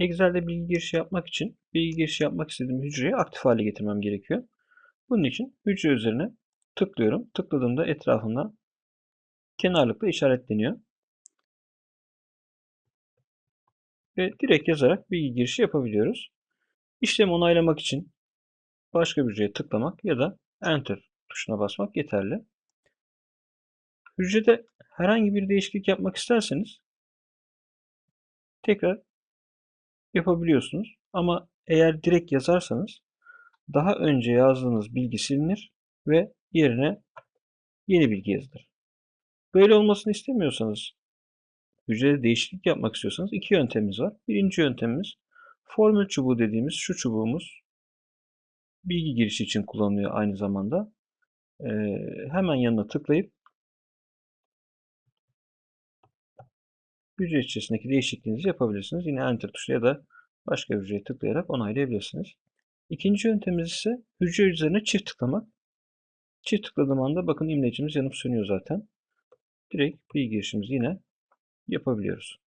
Excel'de bilgi girişi yapmak için bilgi girişi yapmak istediğim hücreyi aktif hale getirmem gerekiyor. Bunun için hücre üzerine tıklıyorum. Tıkladığımda etrafında kenarlıkla işaretleniyor. Ve direkt yazarak bilgi girişi yapabiliyoruz. İşlemi onaylamak için başka bir hücreye tıklamak ya da Enter tuşuna basmak yeterli. Hücrede herhangi bir değişiklik yapmak isterseniz tekrar yapabiliyorsunuz. Ama eğer direkt yazarsanız daha önce yazdığınız bilgi silinir ve yerine yeni bilgi yazılır. Böyle olmasını istemiyorsanız, hücrede değişiklik yapmak istiyorsanız iki yöntemimiz var. Birinci yöntemimiz formül çubuğu dediğimiz şu çubuğumuz bilgi girişi için kullanılıyor aynı zamanda. Ee, hemen yanına tıklayıp hücre içerisindeki değişikliğinizi yapabilirsiniz. Yine Enter tuşu ya da başka hücreye tıklayarak onaylayabilirsiniz. İkinci yöntemimiz ise hücre üzerine çift tıklamak. Çift tıkladığım anda bakın imlecimiz yanıp sönüyor zaten. Direkt bilgi girişimizi yine yapabiliyoruz.